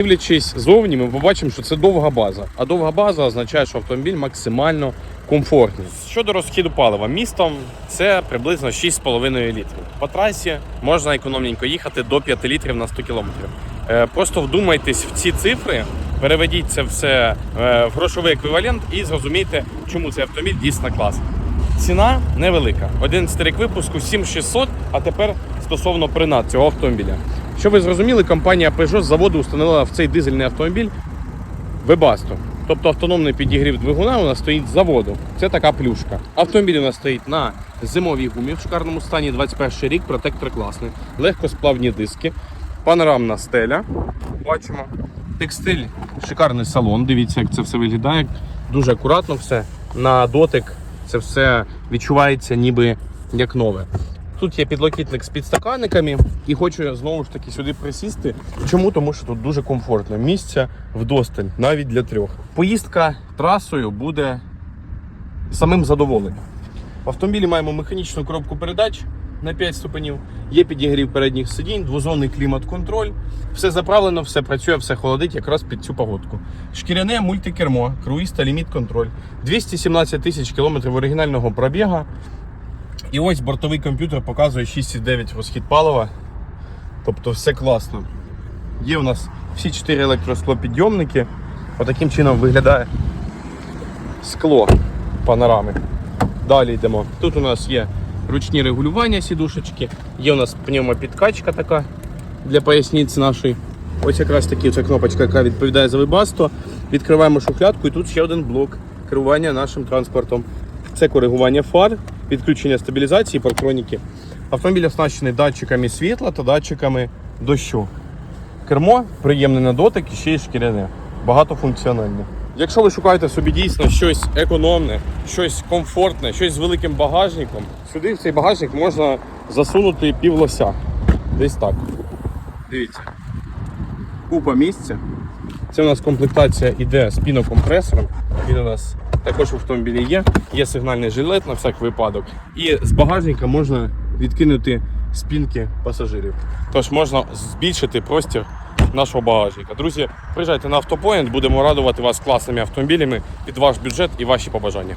Дивлячись зовні, ми побачимо, що це довга база. А довга база означає, що автомобіль максимально комфортний. Щодо розхіду палива, містом це приблизно 6,5 літрів. По трасі можна економненько їхати до 5 літрів на 100 кілометрів. Е, Просто вдумайтесь в ці цифри, переведіть це все е, в грошовий еквівалент і зрозумійте, чому цей автомобіль дійсно класний. Ціна невелика. 11 рік випуску 7600, а тепер стосовно принад цього автомобіля. Щоб ви зрозуміли, компанія Peugeot з заводу установила в цей дизельний автомобіль Webasto. Тобто автономний підігрів двигуна у нас стоїть з заводу. Це така плюшка. Автомобіль у нас стоїть на зимовій гумі в шикарному стані 21 рік, протектор класний, легкосплавні диски, панорамна стеля. Бачимо. Текстиль, шикарний салон. Дивіться, як це все виглядає. Дуже акуратно все. На дотик це все відчувається ніби як нове. Тут є підлокітник з підстаканниками, і хочу знову ж таки сюди присісти. Чому? Тому що тут дуже комфортно. Місця вдосталь, навіть для трьох. Поїздка трасою буде самим задоволенням. В автомобілі маємо механічну коробку передач на 5 ступенів, є підігрів передніх сидінь, двозонний клімат-контроль. Все заправлено, все працює, все холодить якраз під цю погодку. Шкіряне мультикермо, круїз та ліміт контроль. 217 тисяч кілометрів оригінального пробіга. І ось бортовий комп'ютер показує 6,9 розхід палива. Тобто все класно. Є у нас всі 4 електросклопідйомники. Отаким чином виглядає скло панорами. Далі йдемо. Тут у нас є ручні регулювання сідушечки, є у нас пневмопідкачка така для поясниці нашої. Ось якраз таки ця кнопочка, яка відповідає за вебасто. Відкриваємо шухлядку і тут ще один блок керування нашим транспортом. Це коригування фар, підключення стабілізації, парктроніки. Автомобіль оснащений датчиками світла та датчиками дощу. Кермо приємне на дотик і ще й шкіряне. Багатофункціональне. Якщо ви шукаєте собі дійсно щось економне, щось комфортне, щось з великим багажником, сюди в цей багажник можна засунути півлося. Десь так. Дивіться. Купа місця. Це у нас комплектація іде з пінокомпресором. Він у нас також в автомобілі є. Є сигнальний жилет на всяк випадок. І з багажника можна відкинути спинки пасажирів. Тож можна збільшити простір нашого багажника. Друзі, приїжджайте на автопоінт, будемо радувати вас класними автомобілями під ваш бюджет і ваші побажання.